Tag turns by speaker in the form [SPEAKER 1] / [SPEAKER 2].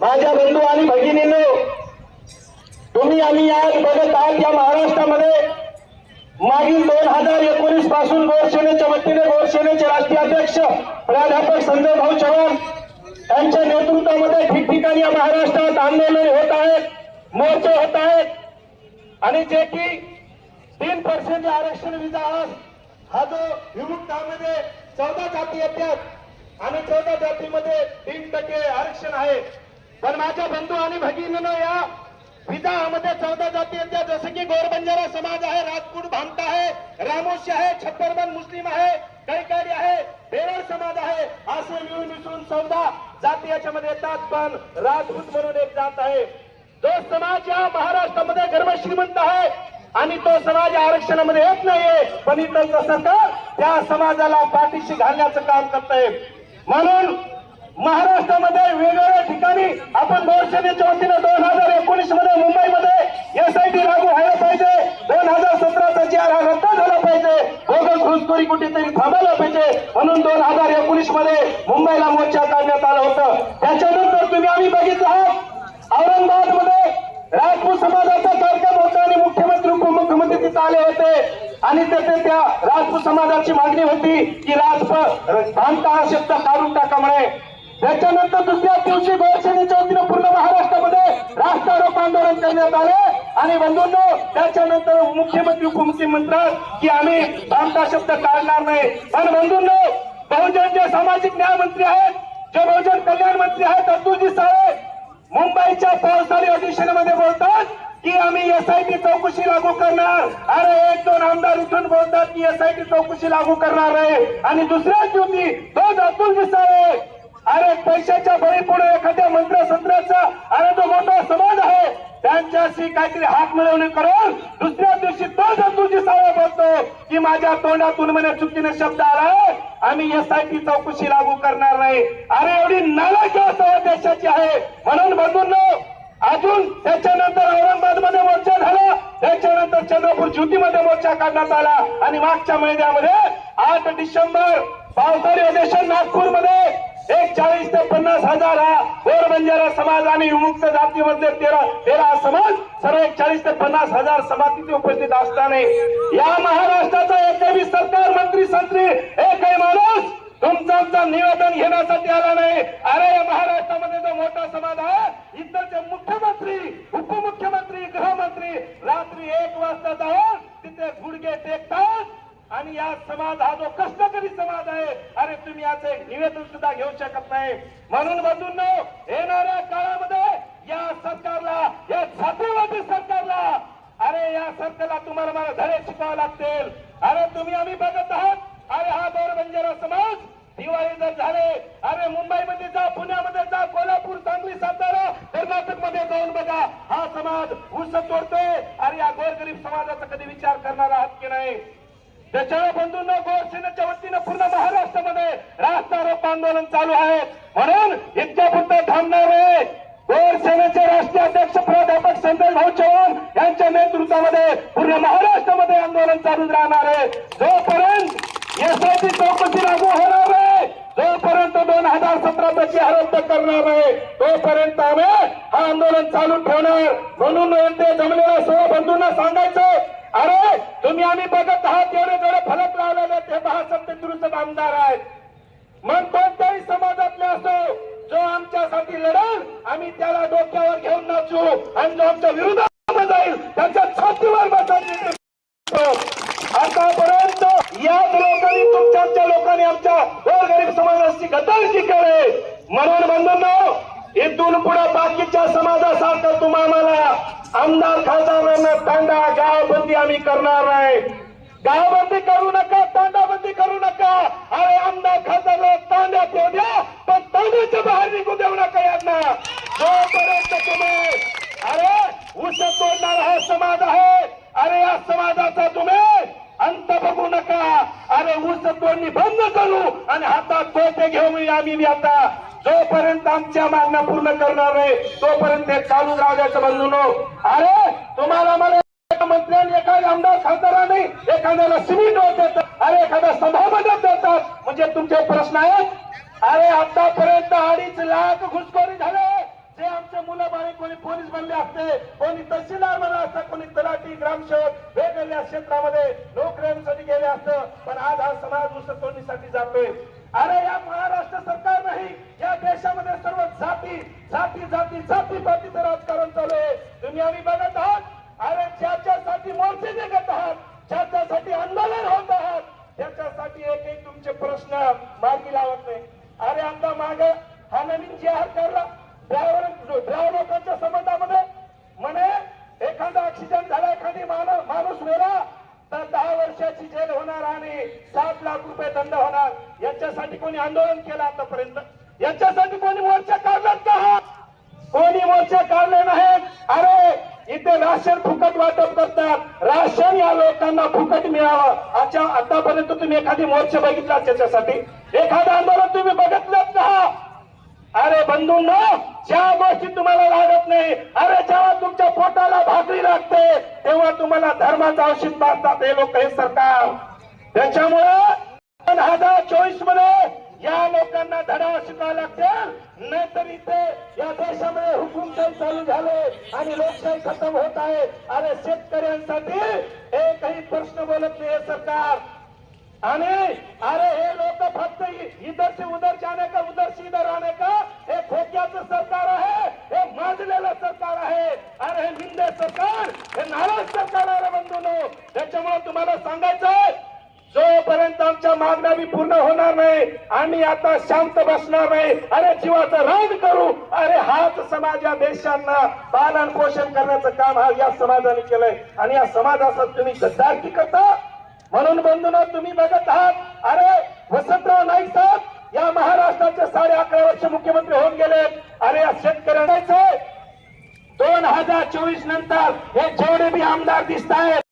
[SPEAKER 1] माझ्या बंधू आणि भगिनींनो तुम्ही आम्ही आज बघत आहात या महाराष्ट्रामध्ये मागील दोन हजार एकोणीसपासून गोरसेनेच्या वतीने गोरसेनेचे राष्ट्रीय अध्यक्ष प्राध्यापक संजय भाऊ चव्हाण यांच्या नेतृत्वामध्ये ठिकठिकाणी या महाराष्ट्रात आंदोलन होत आहेत मोर्चे होत आहेत. आणि जे की तीन पर्सेंट आरक्षण विजा हा जो विमुक्तामध्ये चौदा जाती येतात आणि चौदा जातीमध्ये तीन टक्के आरक्षण आहे. पण माझ्या बंधू आणि भगिनीनं या विधामध्ये चौदा जाती येतात. जसं की गोरबंजारा समाज आहे राजपूत भामटा आहे रामोशी आहे छप्परबन मुस्लिम आहे कैकारी आहे बेरड समाज आहे असे मिळून मिसळून चौदा जाती याच्यामध्ये येतात. पण राजपूत म्हणून एक जात आहे. जो समाज या महाराष्ट्रामध्ये गर्भ श्रीमंत आहे आणि तो समाज या आरक्षणामध्ये येत नाहीये. पण इथं सरकार त्या समाजाला पाठीशी घालण्याचं काम करत आहे म्हणून महाराष्ट्रामध्ये वेगवेगळ्या ठिकाणी आपण गोरसेनेच्या वतीनं दोन हजार एकोणीसमध्ये मुंबईमध्ये एसआयटी लागू व्हायला पाहिजे. दोन हजार सतराचा जी आर हा रद्द झाला पाहिजे. गोगल घुसखोरी कुठेतरी थांबायला पाहिजे. म्हणून दोन हजार एकोणीसमध्ये मुंबईला मोर्चा काढण्यात आला होतं. त्याच्यानंतर तुम्ही आम्ही बघितलं आहात औरंगाबादमध्ये राजपूत समाजाचा कार्यक्रम होता आणि मुख्यमंत्री उपमुख्यमंत्री तिथं आले होते. आणि तेथे त्या राजपूत समाजाची मागणी होती की राजपथ बांधता हा शब्द काढून टाका म्हणे. त्याच्यानंतर दुसऱ्या दिवशी गोरसेनेच्या वतीनं पूर्ण महाराष्ट्रामध्ये रास्ता रोको आंदोलन करण्यात आले. आणि बंधूंनो त्याच्यानंतर मुख्यमंत्री उपमुख्यमंत्री की आम्ही बांधता शब्द काढणार नाही. पण बंधूंनो बहुजन जे सामाजिक न्याय मंत्री आहेत जे बहुजन कल्याण मंत्री आहेत अब्दुलजी साहेब मुंबईच्या पावसाळी अधिवेशनामध्ये बोलतात. की आम्ही एसआयटी चौकशी लागू करणार. अरे एक दोन आमदार उठून बोलतात की एसआयटी चौकशी लागू करणार आहे. आणि दुसऱ्याच दिवशी तोच अतुल मिसाळे अरे पैशाच्या बळी पुढे एखाद्या मंत्र मंत्रसंत्राचा अरे तो मोठा समाज आहे त्यांच्याशी काहीतरी हात मिळवणी करून दुसऱ्या दिवशी तोच अतुलजी साहेब बोलतो की माझ्या तोंडातून म्हणे चुकीने शब्द आलाय. आम्ही एसआयटी चौकशी लागू करणार नाही. अरे एवढी नालायक अवस्था देशाची आहे. म्हणून बंधूंनो अजून त्याच्यानंतर औरंगाबादमध्ये मोर्चा झाला. त्याच्यानंतर चंद्रपूर ज्योतीमध्ये मोर्चा काढण्यात आला. आणि मागच्या महिन्यामध्ये आठ डिसेंबर पावसाळी अधिवेशन नागपूरमध्ये एक चाळीस ते पन्नास हजार हा गोरबंजारा समाज आणि विमुक्त जातीमध्ये तेरा तेरा समाज सर्व एक चाळीस ते पन्नास हजार समाज तिथे उपस्थित असताना या महाराष्ट्राचा एकही सरकार मंत्री संत्री एकही माणूस तुमचं आमचं निवेदन घेण्यासाठी आला नाही. अरे या महाराष्ट्रामध्ये जो मोठा समाज आहे इथलचे मुख्यमंत्री उपमुख्यमंत्री गृहमंत्री रात्री एक वाजता जाऊन तिथे गुडघे टेकतात. आणि या समाज हा जो कष्टकरी समाज आहे अरे तुम्ही याचे एक निवेदन सुद्धा घेऊ शकत नाही. म्हणून बसून येणाऱ्या काळामध्ये या सरकारला या छात्रवादी सरकारला अरे या सरकारला तुम्हाला मला धडे शिकावे लागतील. अरे तुम्ही आम्ही बघत आहात अरे हा बंजारा समाज. दिवाळी जर झाले अरे मुंबईमध्ये जा पुण्यामध्ये जा कोल्हापूर सांगली सातारा कर्नाटकमध्ये जाऊन बघा. हा समाज उस तोडतोय. अरे या गोरगरीब समाजाचा कधी विचार करणार आहात की नाही? त्याच्या बंधूंना गोरसेनेच्या वतीनं पूर्ण महाराष्ट्रामध्ये रास्ता रोप आंदोलन चालू आहे. म्हणून इतक्या पुरतं थांबणार आहे. गोरसेनेचे राष्ट्रीय अध्यक्ष प्राध्यापक संजय भाऊ चव्हाण यांच्या नेतृत्वामध्ये पूर्ण महाराष्ट्रामध्ये आंदोलन चालू राहणार आहे. जोपर्यंत एसआयटी चौकशी लागू होणार आहे. जोपर्यंत दोन हजार सतरा जी रद्द करणार आहे तोपर्यंत आम्ही हा आंदोलन चालू ठेवणार. म्हणून ते जमलेल्या सर्व बंधूंना सांगायचं अरे तुम्ही आम्ही बघत आहात एवढे जेवढे फलक लावलेले ते पहा दुरुस्त आमदार आहेत. मग कोणत्याही समाजातले असो जो आमच्यासाठी लढेल आम्ही त्याला डोक्यावर घेऊन नाचू आणि जो आमच्या विरोधात जाईल त्याच्या छातीवर बसायचे आतापर्यंत याच लोकांनी तुमच्या आमच्या लोकांनी आमच्या गोरगरीब समाजाची गद्दारी केले म्हणून इथून पुढे बाकीच्या समाजासारखं तुम्हाला आमदार खासदारांना तांडा गावबंदी आम्ही करणार नाही. गावबंदी करू नका तांडाबंदी करू नका. अरे आमदार खासदार तांड्यात येऊ द्या पण तांड्याच्या बाहेर निघू देऊ नका यांना. जोपर्यंत तुम्ही अरे उस तोडणारा हा समाज आहे अरे या समाजाचा तुम्ही अंत बघू नका. अरे ऊस तोडणी बंद करू आणि हातात कोटे घेऊन आम्ही आता. जोपर्यंत आमच्या मागण्या पूर्ण करणार नाही तोपर्यंत हे चालू राहू द्यायचं बंधूनो अरे तुम्हाला मला मंत्र्यांनी एखाद्या आमदार खासदाराने एखाद्याला सिमेंट देतात अरे एखाद्या सभामध्ये देतात. म्हणजे तुमचे प्रश्न आहेत? अरे आतापर्यंत अडीच लाख घुसखोरी झाले. जे आमचे मुलं बाळी कोणी पोलीस बनले असते कोणी तहसीलदार बनले असते कोणी तलाठी ग्रामसेवक वेगवेगळ्या क्षेत्रामध्ये नोकऱ्यांसाठी गेले असतं. पण आज हा समाज दुसऱ्या तोडणीसाठी जातोय. अरे या मार्गी लावत नाही. अरे आमचा माग हा नवीन जाहीर करला ड्रायव्हर ड्रायव्हर लोकांच्या संबंधामध्ये म्हणे एखादा ऍक्सिडेंट झाला एखादी माणूस मेला तर दहा वर्षाची जेल होणार आणि सात लाख रुपये दंड होणार. याच्यासाठी कोणी आंदोलन केलं आतापर्यंत? याच्यासाठी कोणी मोर्चा काढलात का? कोणी मोर्चा काढले नाहीत अरे इथे राशन फुकट वाटप करतात. राशन या लोकांना फुकट मिळावं. अच्छा आतापर्यंत तुम्ही एखादी मोर्चा बघितला त्याच्यासाठी एखादं आंदोलन तुम्ही बघितलंच का? अरे बंधूंना ज्या गोष्टी तुम्हाला लागत नाही अरे जेव्हा तुमच्या पोटाला भाकरी लागते तेव्हा तुम्हाला धर्माचं औषध मारतात हे लोक हे सरकार. त्याच्यामुळे दोन हजार चोवीसमध्ये या लोकांना धडा शिकावा लागतील नाहीतर इथे या देशामध्ये हुकुमशाही चालू झाले आणि लोकशाही खतम होत आहे. अरे शेतकऱ्यांसाठी एकही प्रश्न बोलत नाही सरकार. आणि अरे हे लोक फक्त इ- इधर से उधर जाने का उधर से इधर आने का? हे खोक्याचं सरकार आहे. हे माजलेलं सरकार आहे. अरे हे निंदे सरकार हे नाराज सरकार आहे बंधून. त्याच्यामुळे तुम्हाला सांगायचंय जोपर्यंत आमच्या मागण्या बी पूर्ण होणार नाही. आम्ही आता शांत बसणार नाही. अरे जीवाचं रान करू. अरे हाच समाज या देशांना पालन पोषण करण्याचं काम हा या समाजाने केलंय. आणि या समाजाचं तुम्ही गद्दारकी करता? म्हणून बंधूंनो तुम्ही बघत आहात. अरे वसंतराव नाईक साहेब या महाराष्ट्राचे साडे अकरा वर्ष मुख्यमंत्री होऊन गेले. अरे या शेतकऱ्यांचे दोन हजार चोवीस नंतर हे जेवढे बी आमदार दिसत आहेत